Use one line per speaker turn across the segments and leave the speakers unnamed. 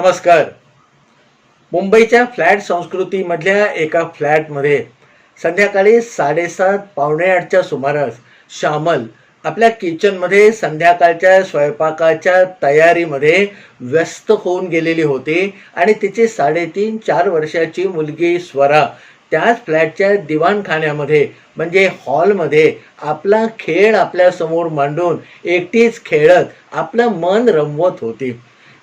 नमस्कार. मुंबईच्या फ्लॅट संस्कृतीमधल्या एका फ्लॅटमध्ये संध्याकाळी साडेसात पावणे आठच्या सुमारास श्यामल आपल्या किचनमध्ये संध्याकाळच्या स्वयंपाकाच्या तयारीमध्ये व्यस्त होऊन गेलेली होती आणि तिची साडेतीन चार वर्षाची मुलगी स्वरा त्याच फ्लॅटच्या दिवाणखान्यामध्ये म्हणजे हॉलमध्ये आपला खेळ आपल्यासमोर मांडून एकटीच खेळत आपलं मन रमवत होती.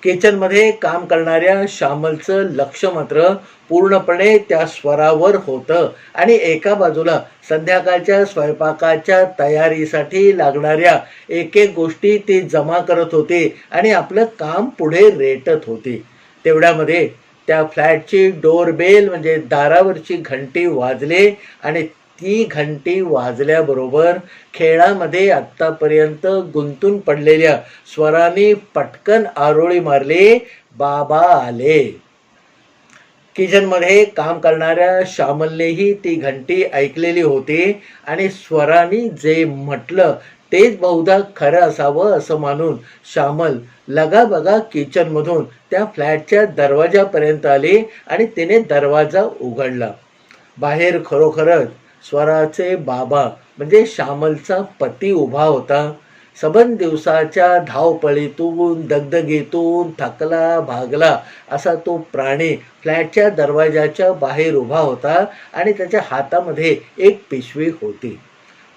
किचनमध्ये काम करणाऱ्या श्यामलचं लक्ष मात्र पूर्णपणे त्या स्वरावर होतं. आणि एका बाजूला संध्याकाळच्या स्वयंपाकाच्या तयारीसाठी लागणाऱ्या एक एक गोष्टी ती जमा करत होती आणि आपलं काम पुढे रेटत होती. तेवढ्यामध्ये त्या फ्लॅटची डोरबेल म्हणजे दारावरची घंटी वाजले आणि ती घंटी वाजल्याबरोबर खेळामध्ये आत्तापर्यंत गुंतून पडलेल्या स्वराने पटकन आरोळी मारली बाबा आले. किचनमध्ये काम करणाऱ्या श्यामलनेही ती घंटी ऐकलेली होती आणि स्वराने जे म्हटलं तेच बहुधा खरं असावं असं मानून श्यामल लगाबगा किचनमधून त्या फ्लॅटच्या दरवाजापर्यंत आली आणि तिने दरवाजा उघडला. बाहेर खरोखरच स्वराचे बाबा म्हणजे श्यामलचा पती उभा होता. सबन दिवसाच्या धावपळीतून दगदगीतून थकला भागला असा तो प्राणी फ्लॅटच्या दरवाजाच्या बाहेर उभा होता आणि त्याच्या हातामध्ये एक पिशवी होती.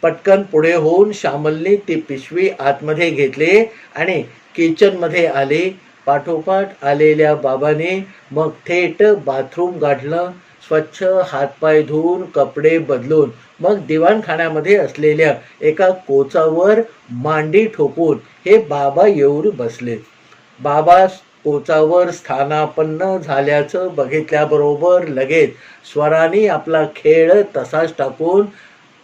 पटकन पुढे होऊन श्यामलने ती पिशवी आतमध्ये घेतली आणि किचनमध्ये आले. पाठोपाठ आलेल्या बाबाने मग थेट बाथरूम गाठलं. स्वच्छ हातपाय धुवून कपडे बदलून मग दिवाणखान्यामध्ये असलेल्या एका कोचावर मांडी ठोकून हे बाबा येऊन बसले. बाबा कोचावर स्थानापन्न झाल्याचं बघितल्याबरोबर लगेच स्वराने आपला खेळ तसाच टाकून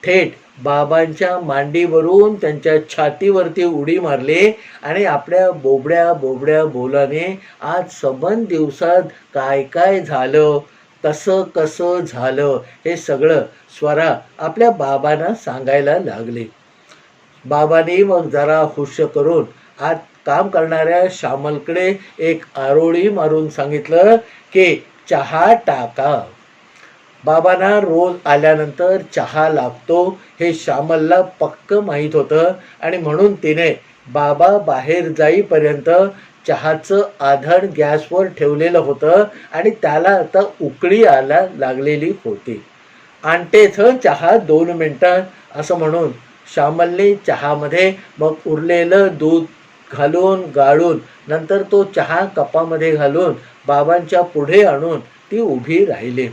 थेट बाबांच्या मांडीवरून त्यांच्या छातीवरती उडी मारली आणि आपल्या बोबड्या बोबड्या बोलाने आज सबन दिवसात काय काय झालं? कसं कसं झालं हे सगळं स्वरा आपल्या बाबांना सांगायला लागले. बाबांनी मग जरा हुश करून आज काम करणाऱ्या श्यामलकडे एक आरोळी मारून सांगितलं की चहा टाका. बाबांना रोज आल्यानंतर चहा लागतो हे श्यामलला पक्क माहीत होतं आणि म्हणून तिने बाबा बाहेर जाईपर्यंत चहाचं आधण गॅसवर ठेवलेलं होतं आणि त्याला आता उकळी आला लागलेली होती. आणतेच चहा दोन मिनटं असं म्हणून श्यामलने चहामध्ये मग उरलेलं दूध घालून गाळून नंतर तो चहा कपामध्ये घालून बाबांच्या पुढे आणून ती उभी राहिली.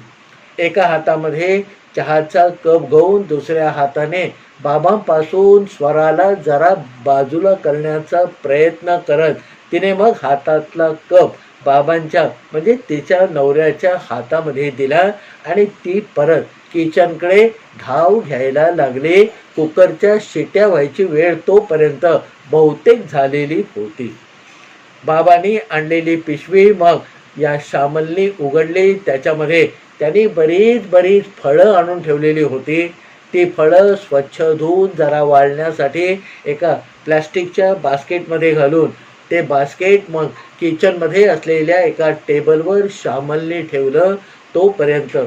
एका हातामध्ये चहाचा कप घेऊन दुसऱ्या हाताने बाबांपासून स्वराला जरा बाजूला करण्याचा प्रयत्न करत तिने मग हातातला कप बाबांच्या म्हणजे तिच्या नवऱ्याच्या हातामध्ये दिला आणि ती परत किचनकडे धाव घ्यायला लागली. कुकरच्या शिट्या व्हायची वेळ तोपर्यंत बहुतेक झालेली होती. बाबांनी आणलेली पिशवी मग या श्यामलनी उघडली. त्याच्यामध्ये त्यांनी बरीच बरीच फळं आणून ठेवलेली होती. ती फळं स्वच्छ धुवून जरा वाळण्यासाठी एका प्लॅस्टिकच्या बास्केटमध्ये घालून ते बास्केट मग किचनमध्ये असलेल्या एका टेबलवर श्यामलने ठेवलं तोपर्यंत.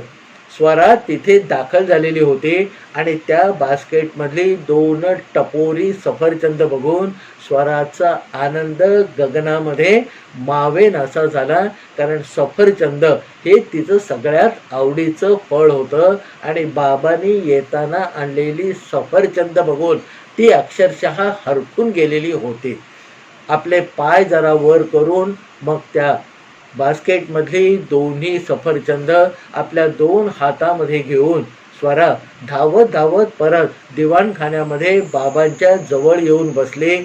स्वरा तिथे दाखल झालेली होती आणि त्या बास्केटमधली दोन टपोरी सफरचंद बघून स्वराचा आनंद गगनामध्ये मावेन असा झाला. कारण सफरचंद हे तिचं सगळ्यात आवडीचं फळ होतं आणि बाबांनी येताना आणलेली सफरचंद बघून ती अक्षरशः हरकून गेलेली होती. आपले पाय जरा वर करून मग त्या बास्केटमधली दोन्ही सफरचंद आपल्या दोन हातामध्ये घेऊन स्वरा धावत धावत परत दिवाणखान्यामध्ये बाबांच्या जवळ येऊन बसले.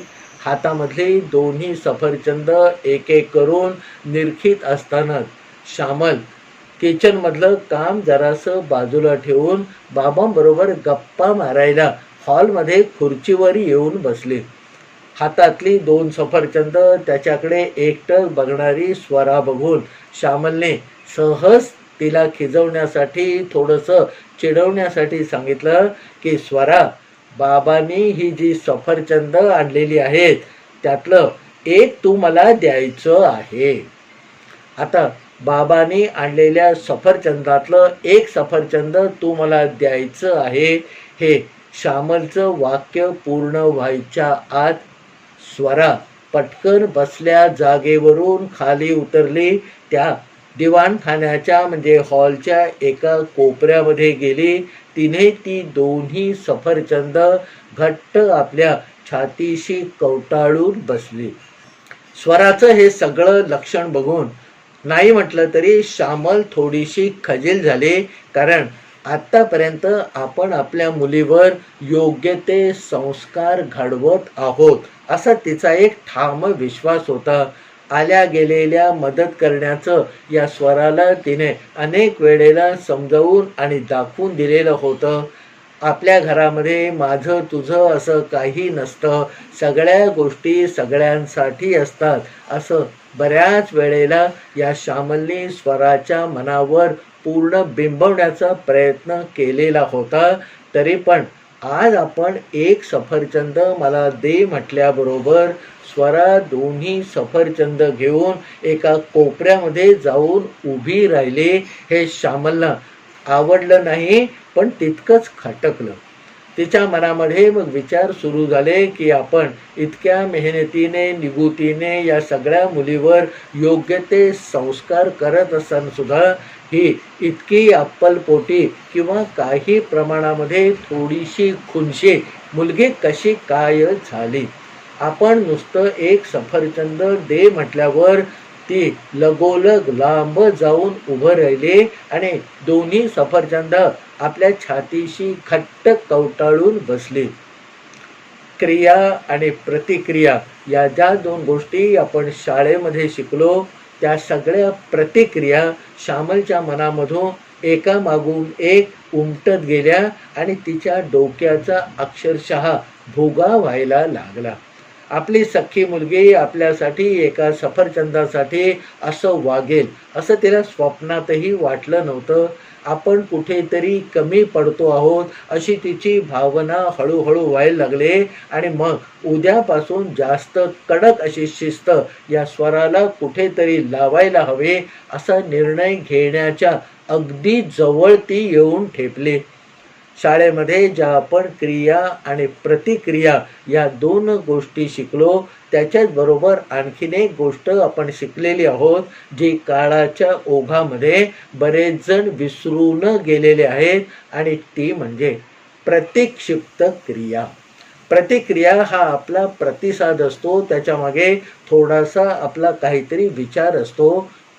हातामधली दोन्ही सफरचंद एक एक करून निरखित असतानाच श्यामल किचनमधलं काम जरासं बाजूला ठेवून बाबांबरोबर गप्पा मारायला हॉलमध्ये खुर्चीवर येऊन बसले. हातातली दोन सफरचंद त्याच्याकडे एकटक बघणारी स्वरा बघून श्यामलने सहज तिला खिजवण्यासाठी थोडंसं चिडवण्यासाठी सांगितलं की स्वरा बाबांनी ही जी सफरचंद आणलेली आहेत त्यातलं एक तू मला द्यायचं आहे. आता बाबांनी आणलेल्या सफरचंदातलं एक सफरचंद तू मला द्यायचं आहे. हे श्यामलचं वाक्य पूर्ण व्हायच्या आत स्वरा पटकन बसल्या जागेवरून खाली उतरली. त्या दिवाणखान्याच्या म्हणजे हॉलच्या एका कोपऱ्यामध्ये गेली. तिने ती दोन्ही सफरचंद घट्ट आपल्या छातीशी कवटाळून बसली. स्वराचं हे सगळं लक्षण बघून नाही म्हटलं तरी श्यामल थोडीशी खजील झाली कारण आत्तापर्यंत आपण आपल्या मुलीवर योग्य ते संस्कार घडवत आहोत असा तिचा एक ठाम विश्वास होता. आल्या गेलेल्या मदत करण्याचं या स्वराला तिने अनेक वेळेला समजावून आणि दाखवून दिलेलं होतं. आपल्या घरामध्ये माझं तुझं असं काही नसतं. सगळ्या गोष्टी सगळ्यांसाठी असतात असं बऱ्याच वेळेला या श्यामलनी स्वराच्या मनावर पूर्ण बिंबवण्याचा प्रयत्न केलेला होता. तरी पण आज आपण एक सफरचंद मला दे म्हटल्याबरोबर स्वरा दोन्ही सफरचंद घेऊन एका कोपऱ्यामध्ये जाऊन उभी राहिली. हे श्यामलला आवडलं नाही पण तितकंच खटकलं. तिच्या मनामध्ये मग विचार सुरू झाले की आपण इतक्या मेहनतीने निगुतीने या सगळ्या मुलीवर योग्य ते संस्कार करत असताना सुद्धा. ही इतकी अप्पलपोटी किंवा काही प्रमाणामध्ये थोडीशी खुनशी मुलगी कशी काय झाली? आपण नुसतं एक सफरचंद दे म्हटल्यावर ती लगोलग लांब जाऊन उभं राहिली आणि दोन्ही सफरचंद आपल्या छातीशी खट्ट कवटाळून बसली. क्रिया आणि प्रतिक्रिया या ज्या दोन गोष्टी आपण शाळेमध्ये शिकलो त्या सगळ्या प्रतिक्रिया श्यामलच्या मनामधून एका मागून एक उमटत गेल्या आणि तिच्या डोक्याचा अक्षरशः भोगा व्हायला लागला. आपली सख्खी मुलगी आपल्यासाठी एका सफरचंदासाठी असं वागेल असं तिला स्वप्नातही वाटलं नव्हतं. आपण कुठेतरी कमी पडतो आहोत अशी तिची भावना हळूहळू व्हायला लागले. आणि मग उद्यापासून जास्त कडक अशी शिस्त या स्वराला कुठेतरी लावायला हवे असा निर्णय घेण्याच्या अगदी जवळ ती येऊन ठेपली. शाळेमध्ये ज्या आपण क्रिया आणि प्रतिक्रिया या दोन गोष्टी शिकलो त्याच्याचबरोबर आणखीन एक गोष्ट आपण शिकलेली आहोत जी काळाच्या ओघामध्ये बरेच जण विसरून गेलेले आहेत आणि ती म्हणजे प्रतिक्षिप्त क्रिया. प्रतिक्रिया हा आपला प्रतिसाद असतो त्याच्यामागे थोडासा आपला काहीतरी विचार असतो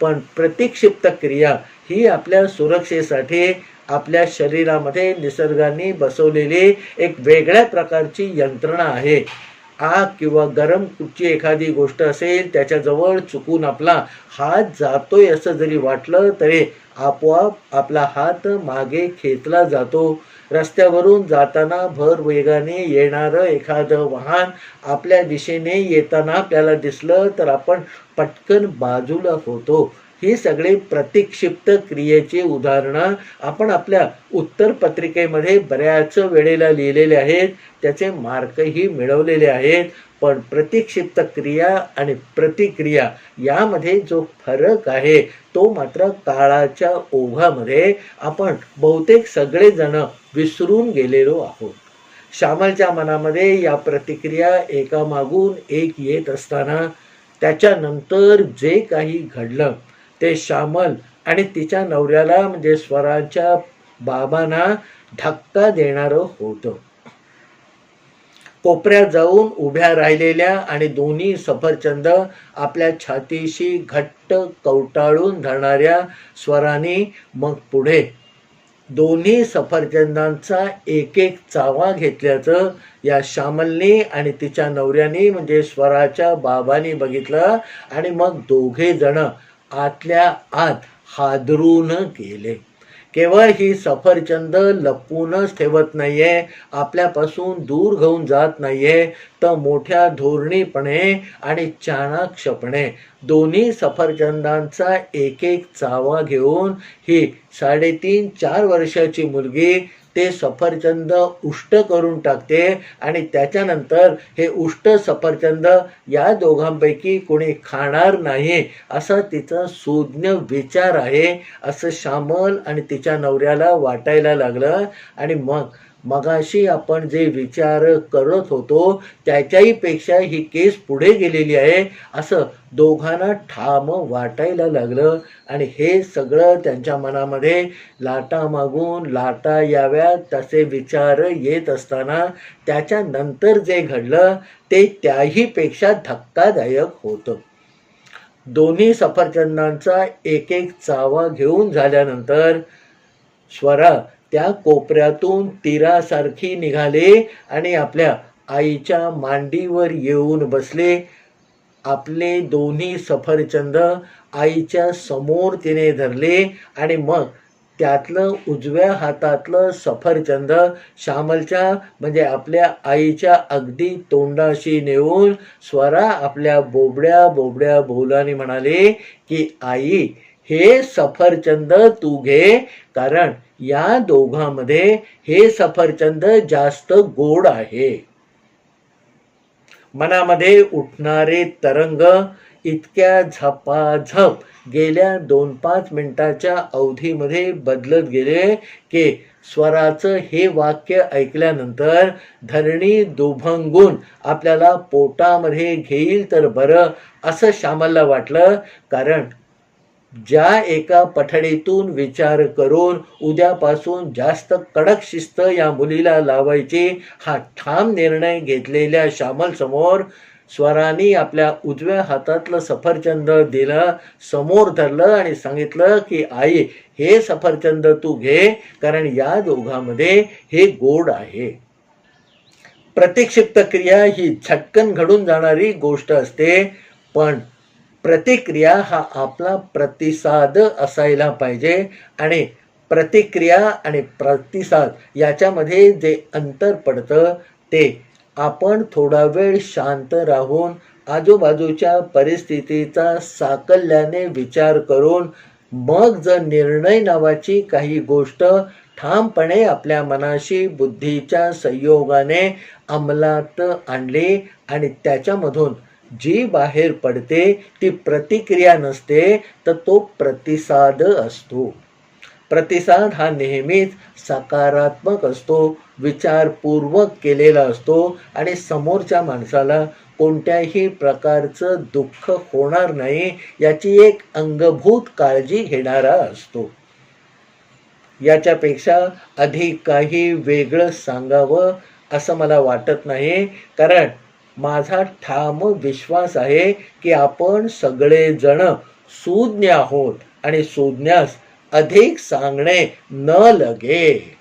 पण प्रतिक्षिप्त क्रिया ही आपल्या सुरक्षेसाठी आपल्या शरीरामध्ये निसर्गाने बसवलेली एक वेगळ्या प्रकारची यंत्रणा आहे. आग किंवा गरम कुठची एखादी गोष्ट असेल त्याच्याजवळ चुकून आपला हात जातोय असं जरी वाटलं तरी आपोआप आपला हात मागे खेचला जातो. रस्त्यावरून जाताना भर वेगाने येणारं एखादं वाहन आपल्या दिशेने येताना आपल्याला दिसलं तर आपण पटकन बाजूला होतो. ही सगळी प्रतिक्षिप्त क्रियेची उदाहरणं आपण आपल्या उत्तर पत्रिकेमध्ये बऱ्याच वेळेला लिहिलेले आहेत. त्याचे मार्कही मिळवलेले आहेत. पण प्रतिक्षिप्त क्रिया आणि प्रतिक्रिया यामध्ये जो फरक आहे तो मात्र काळाच्या ओघामध्ये आपण बहुतेक सगळेजण विसरून गेलेलो आहोत. श्यामलच्या मनामध्ये या प्रतिक्रिया एकामागून एक येत असताना त्याच्यानंतर जे काही घडलं ते श्यामल आणि तिच्या नवऱ्याला म्हणजे स्वराच्या बाबांना धक्का देणारं होतं. कोपऱ्यात जाऊन उभ्या राहिलेल्या आणि दोन्ही सफरचंद आपल्या छातीशी घट्ट कवटाळून धरणाऱ्या स्वराने मग पुढे. दोन्ही सफरचंदांचा एक एक चावा घेतल्याचं या श्यामलने आणि तिच्या नवऱ्याने म्हणजे स्वराच्या बाबांनी बघितलं आणि मग दोघे जण आतल्या आत हादरून गेले. केवळ ही सफरचंद लपवूनच ठेवत नाहीये. आपल्यापासून दूर घेऊन जात नाहीये. तर मोठ्या धोरणीपणे आणि चाणाक्षपणे. दोन्ही सफरचंदांचा एक एक चावा घेऊन ही साडेतीन चार वर्षाची मुलगी ते सफरचंद उष्ट करून टाकते आणि त्याच्यानंतर हे उष्ट सफरचंद या दोघांपैकी कोणी खाणार नाही असा तिचा सुज्ञ विचार आहे असं श्यामल आणि तिच्या नवऱ्याला वाटायला लागलं. आणि मग मगाशी आपण जे विचार करत होतो त्याच्याही पेक्षा ही केस पुढे गेलेली आहे. असं दोघांना ठाम वाटायला लागलं. आणि हे सगळं त्यांच्या मनामध्ये लाटा मागून लाटा याव्या तसे विचार येत असताना त्याच्यानंतर जे घडलं ते त्याही पेक्षा धक्कादायक होतं. दोन्ही सफरचंदांचा एक एक चावा घेऊन झाल्यानंतर स्वरा त्या कोपऱ्यातून तीरासारखी निघाले आणि आपल्या आईच्या मांडीवर येऊन बसले. आपले दोन्ही सफरचंद आईच्या समोर तिने धरले आणि मग त्यातलं उजव्या हातातलं सफरचंद श्यामलच्या म्हणजे आपल्या आईच्या अगदी तोंडाशी नेऊन स्वरा आपल्या बोबड्या बोबड्या बोलाने म्हणाले की आई हे सफरचंद तू घे कारण या दोघांमध्ये हे सफरचंद जास्त गोड आहे. मनामध्ये उठणारे तरंग इतक्या झपाझप गेल्या दोन पाच मिनिटाच्या अवधीमध्ये बदलत गेले की स्वराचं हे वाक्य ऐकल्यानंतर धरणी दुभंगून आपल्याला पोटामध्ये घेईल तर बरं असं श्यामलला वाटलं कारण ज्या एका पठडीतून विचार करून उद्यापासून जास्त कडक शिस्त या मुलीला लावायची हा ठाम निर्णय घेतलेल्या श्यामल समोर स्वरांनी आपल्या उजव्या हातातलं सफरचंद दिलं समोर धरलं आणि सांगितलं की आई हे सफरचंद तू घे कारण या दोघांमध्ये हे गोड आहे. प्रतिक्षिप्त क्रिया ही झटकन घडून जाणारी गोष्ट असते पण प्रतिक्रिया हा आपला प्रतिसाद असायला पाहिजे आणि प्रतिक्रिया आणि प्रतिसाद याच्यामध्ये जे अंतर पडतं ते आपण थोडा वेळ शांत राहून आजूबाजूच्या परिस्थितीचा साकल्याने विचार करून मग जर निर्णय नावाची काही गोष्ट ठामपणे आपल्या मनाशी बुद्धीच्या संयोगाने अंमलात आणली आणि त्याच्यामधून जी बाहेर पडते ती प्रतिक्रिया नसते तर तो प्रतिसाद असतो. प्रतिसाद हा नेहमीच सकारात्मक असतो विचारपूर्वक केलेला असतो आणि समोरच्या माणसाला कोणत्याही प्रकारचं दुःख होणार नाही याची एक अंगभूत काळजी घेणारा असतो. याच्यापेक्षा अधिक काही वेगळं सांगावं असं मला वाटत नाही कारण माझा ठाम विश्वास आहे की आपण सगळेजण सुज्ञ आहोत आणि सुज्ञास अधिक सांगणे न लगे.